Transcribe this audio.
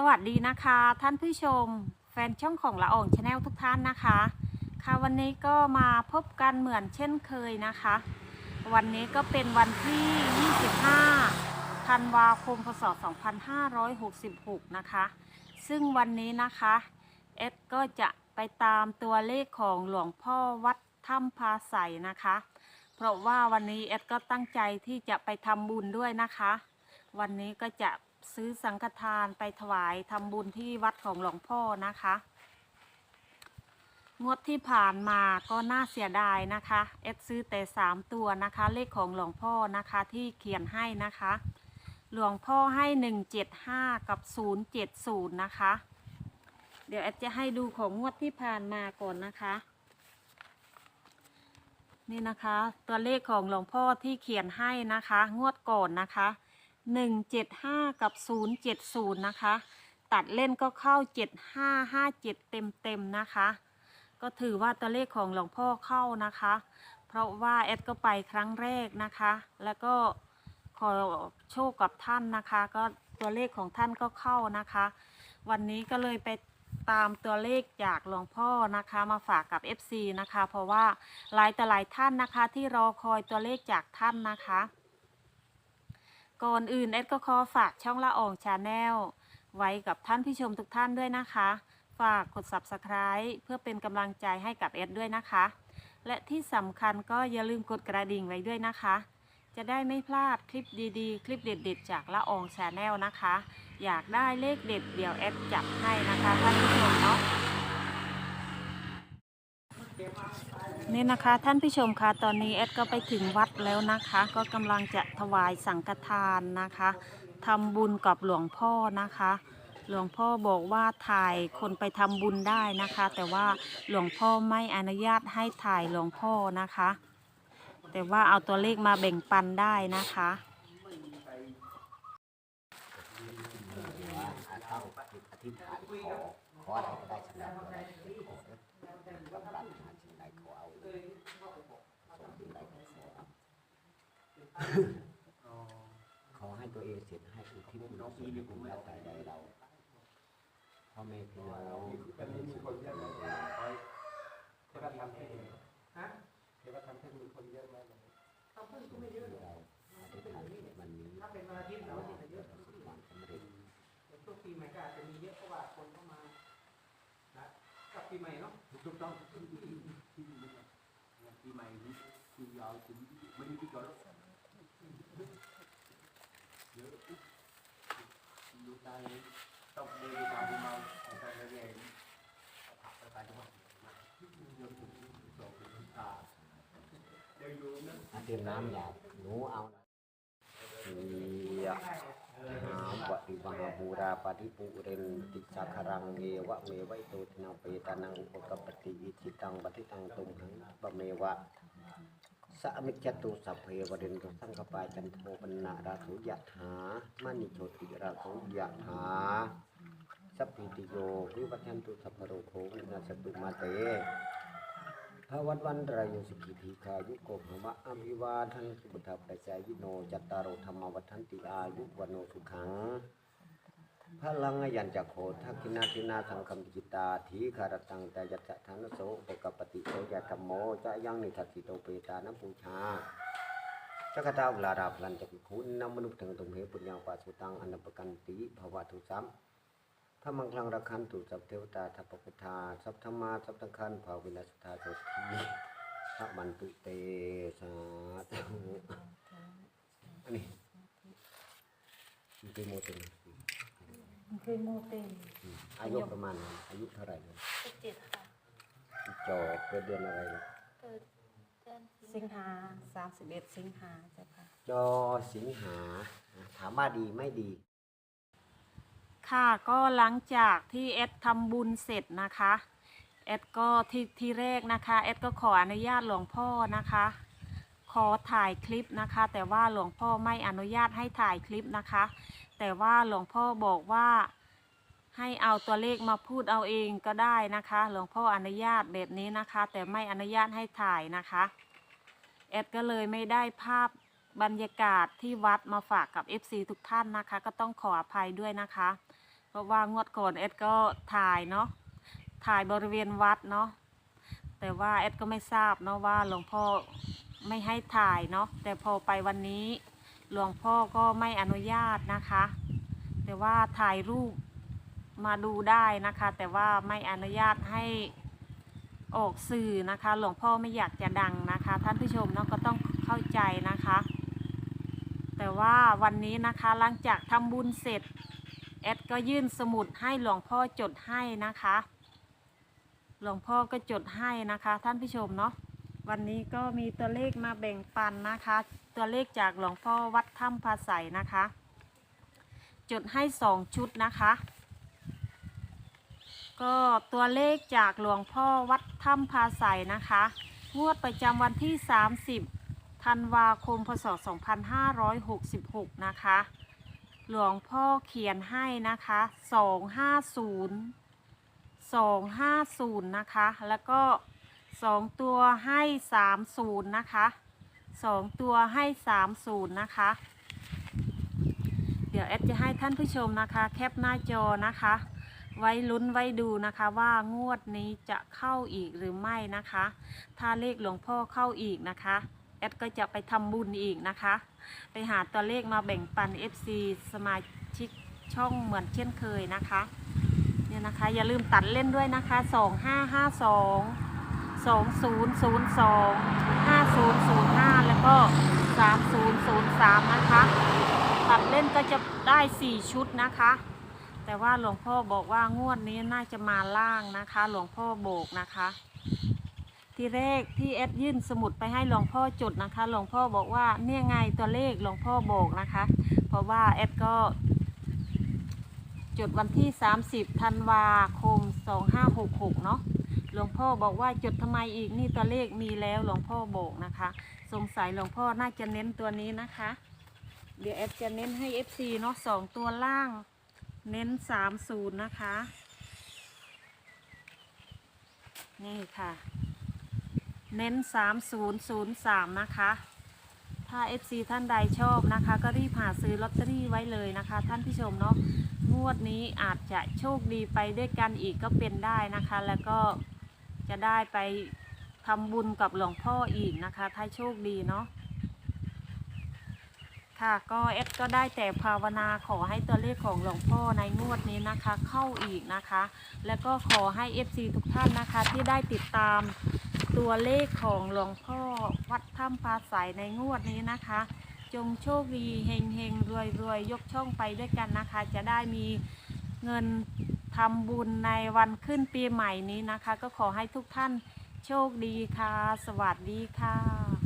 สวัสดีนะคะ ท่านผู้ชม แฟนช่องของละอองชาแนลทุกท่านนะคะ ค่ะวันนี้ก็มาพบกันเหมือนเช่นเคยนะคะ วันนี้ก็เป็นวันที่ 25 ธันวาคม พศ 2566 นะคะ ซึ่งวันนี้นะคะเอสก็จะไปตามตัวเลขของหลวงพ่อวัดถ้ำพาใสนะคะ เพราะว่าวันนี้เอสก็ตั้งใจที่จะไปทำบุญด้วยนะคะ วันนี้ก็จะ ซื้อสังฆทานไปถวายทำบุญที่วัดของหลวงพ่อนะคะ งวดที่ผ่านมาก็น่าเสียดายนะคะเอสซื้อแต่3ตัวนะคะ เลขของหลวงพ่อนะคะที่เขียนให้นะคะ หลวงพ่อให้175กับ070นะคะ เดี๋ยวแอดจะให้ดูของงวดที่ผ่านมาก่อนนะคะนี่นะคะ ตัวเลขของหลวงพ่อที่เขียนให้นะคะ งวดก่อนนะคะ 175 กับ 070 นะคะ ตัดเล่นก็เข้า 7557 เต็มเต็มนะคะ ก็ถือว่าตัวเลขของหลวงพ่อเข้านะคะ เพราะว่าแอดก็ไปครั้งแรกนะคะ แล้วก็ขอโชคกับท่านนะคะ ก็ตัวเลขของท่านก็เข้านะคะ วันนี้ก็เลยไปตามตัวเลขจากหลวงพ่อนะคะมาฝากกับ FC นะคะ เพราะว่าหลายแต่หลายท่านนะคะที่รอคอยตัวเลขจากท่านนะคะ ก่อนอื่นเอ็ดก็ขอฝากช่องละอองชาแนลไว้กับท่านผู้ชมทุกท่านด้วยนะคะ ฝากกด subscribe เพื่อเป็นกำลังใจให้กับเอ็ดด้วยนะคะ และที่สำคัญก็อย่าลืมกดกระดิ่งไว้ด้วยนะคะ จะได้ไม่พลาดคลิปดีๆ คลิปเด็ด ๆ จากละอองชาแนลนะคะ อยากได้เลขเด็ดเดี๋ยวแอดจับให้นะคะท่านผู้ชมเนาะ นี่นะคะท่านผู้ชมคะตอนนี้แอดก็ไปถึงวัดแล้วนะคะ ก็กำลังจะถวายสังฆทานนะคะทำบุญกับหลวงพ่อนะคะ หลวงพ่อบอกว่าถ่ายคนไปทำบุญได้นะคะ แต่ว่าหลวงพ่อไม่อนุญาตให้ถ่ายหลวงพ่อนะคะ แต่ว่าเอาตัวเลขมาแบ่งปันได้นะคะขอขออะไรก็ได้สำหรับอะไรขอเด้อกำลังหาสิ่งใดขอเอาเลยสมสิ่งใดก็ขอเอาขอให้ตัวเองเสร็จให้อุ ทิศบุญส่วนบุญแล้วแต่ใดเราพ่อแม่พี่น้องเป็นสุขใจเราเทวธรรมให้ฮะเทวธรรมให้มีคนเยอะไหมเราเราอธิษฐานในวันนี้ถ้าเป็นวันอาทิตย์เราจะเยอะประสบความสำเร็จในช่วงปีใหม่ก็อาจจะมีเยอะเพราะว่าคนเข้ามานะกับปีใหม่เนาะถูกต้องปีใหม่นี้คือยาวถึงไม่มีที่จอดรถเยอะ ดูตายต้องเดินเรื่อยๆผักไปตายจังหวัดเยอะถึงสองถึงสามเดี๋ยวอยู่นเตรียมน้ำอยาหนูเอานะยะหาวะติวังบูราปฏิปุเรนติสักรังเอวะเมวัยโตทินังเปตานังอุปกปปติอิจิตังปฏิตังตุมหังปะเมวะ สะมิจตุสัพเพวเรนตุสังคปายจันโทปนะราสุยะถามณิโชติราสุยะถาสัพพิติโยวิวัชันตุสัพพโรโควินาสตุมาเตภาวันวันรายุสิกิธิคายุโกภวะอภิวาทันสุปทัปปัจจายิโนจัตตารธรรมวัฏันติอายุวันโนสุขัง พลังยันจักโขทักขินาทินาสังคมจิตาทีคารตังแต่ยัตถะทานโสปกปติโสยธรรมโมจะยังนิทัสสิโตเปตานปูชาจักตาอุลาราพลันจักขุนนามนุษย์ถึงตุมเหปุญญาปาสุตังอนัปกันติภวะทุสัมพระมังคลังรักขันตุสัพเทวตาทัพปพุทธาสัพธรรมาสัพทังคันภาวินัสธาโสทีพระมันตุเตสาธุอันนี้มันเป็น มเตนคือโมเตอืมอายุประมาณนั้นอายุเท่าไหร่เนี่ยสิบเจ็ดค่ะ จอเกิดเดือนอะไรเนี่ยเกิดเดือนสิงหา31สิงหาเจ้าค่ะ จอสิงหาถามว่าดีไม่ดี ค่ะก็หลังจากที่เอดทำบุญเสร็จนะคะเอดก็ที่ที่แรกนะคะเอดก็ขออนุญาตหลวงพ่อนะคะข อถ่ายคลิปนะคะ แต่ว่าหลวงพ่อไม่อนุญาตให้ถ่ายคลิปนะคะ แต่ว่าหลวงพ่อบอกว่าให้เอาตัวเลขมาพูดเอาเองก็ได้นะคะ หลวงพ่ออนุญาตแบบนี้นะคะ แต่ไม่อนุญาตให้ถ่ายนะคะเอดก็เลยไม่ได้ภาพบรรยากาศที่วัดมาฝากกับ FC ทุกท่านนะคะ ก็ต้องขออภัยด้วยนะคะ เพราะว่างวดก่อนเอ็ดก็ถ่ายเนาะถ่ายบริเวณวัดเนาะแต่ว่าเอ็ดก็ไม่ทราบเนาะว่าหลวงพ่อ ไม่ให้ถ่ายเนาะแต่พอไปวันนี้หลวงพ่อก็ไม่อนุญาตนะคะ แต่ว่าถ่ายรูปมาดูได้นะคะ แต่ว่าไม่อนุญาตให้ออกสื่อนะคะ หลวงพ่อไม่อยากจะดังนะคะ ท่านผู้ชมเนาะก็ต้องเข้าใจนะคะ แต่ว่าวันนี้นะคะหลังจากทำบุญเสร็จแอดก็ยื่นสมุดให้หลวงพ่อจดให้นะคะ หลวงพ่อก็จดให้นะคะ ท่านผู้ชมเนาะ วันนี้ก็มีตัวเลขมาแบ่งปันนะคะ ตัวเลขจากหลวงพ่อวัดถ้ำภาใสนะคะจดให้สองชุดนะคะ ก็ตัวเลขจากหลวงพ่อวัดถ้ำภาใสนะคะ งวดประจำวันที่ 30ธันวาคมพศ 2566 นะคะ หลวงพ่อเขียนให้นะคะสองห้าศูนย์สองห้าศูนย์นะคะ แล้วก็ สองตัวให้สามศูนย์นะคะสองตัวให้สามศูนย์นะคะ เดี๋ยวแอดจะให้ท่านผู้ชมนะคะ แคปหน้าจอนะคะ ไว้ลุ้นไว้ดูนะคะว่างวดนี้จะเข้าอีกหรือไม่นะคะ ถ้าเลขหลวงพ่อเข้าอีกนะคะ แอดก็จะไปทำบุญอีกนะคะ ไปหาตัวเลขมาแบ่งปัน FC สมาชิกช่องเหมือนเช่นเคยนะคะเนี่ยนะคะอย่าลืมตัดเล่นด้วยนะคะ 2552 2002 5005 แล้วก็ 3003 นะคะ ตัดเล่นก็จะได้ 4 ชุดนะคะ แต่ว่าหลวงพ่อบอกว่างวดนี้น่าจะมาล่างนะคะ หลวงพ่อโบกนะคะที่แรกที่เอดยื่นสมุดไปให้หลวงพ่อจดนะคะ หลวงพ่อบอกว่าเนี่ยไงตัวเลขหลวงพ่อบอกนะคะ เพราะว่าเอดก็จดวันที่ 30 ธันวาคม 2566 เนาะ หลวงพ่อบอกว่าจดทำไมอีกนี่ตัวเลขมีแล้วหลวงพ่อบอกนะคะ สงสัยหลวงพ่อน่าจะเน้นตัวนี้นะคะ เดี๋ยวเอดจะเน้นให้ FC เนาะสองตัวล่าง เน้น30นย์นะคะ นี่ค่ะ เน้น3003นะคะถ้า FC ท่านใดชอบนะคะ ก็รีบหาซื้อลอตเตอรี่ไว้เลยนะคะ ท่านผู้ชมเนาะงวดนี้อาจจะโชคดีไปด้วยกันอีกก็เป็นได้นะคะ แล้วก็ จะได้ไปทำบุญกับหลวงพ่ออีกนะคะ ถ้าโชคดีเนาะค่ะก็เอสก็ได้แต่ภาวนาขอให้ตัวเลขของหลวงพ่อในงวดนี้นะคะ เข้าอีกนะคะ แล้วก็ขอให้ FC ทุกท่านนะคะ ที่ได้ติดตามตัวเลขของหลวงพ่อวัดถ้ำปลาใสในงวดนี้นะคะ จงโชคดีเฮงเฮงรวยรวยยกช่องไปด้วยกันนะคะ จะได้มี เงินทำบุญในวันขึ้นปีใหม่นี้นะคะ ก็ขอให้ทุกท่านโชคดีค่ะ สวัสดีค่ะ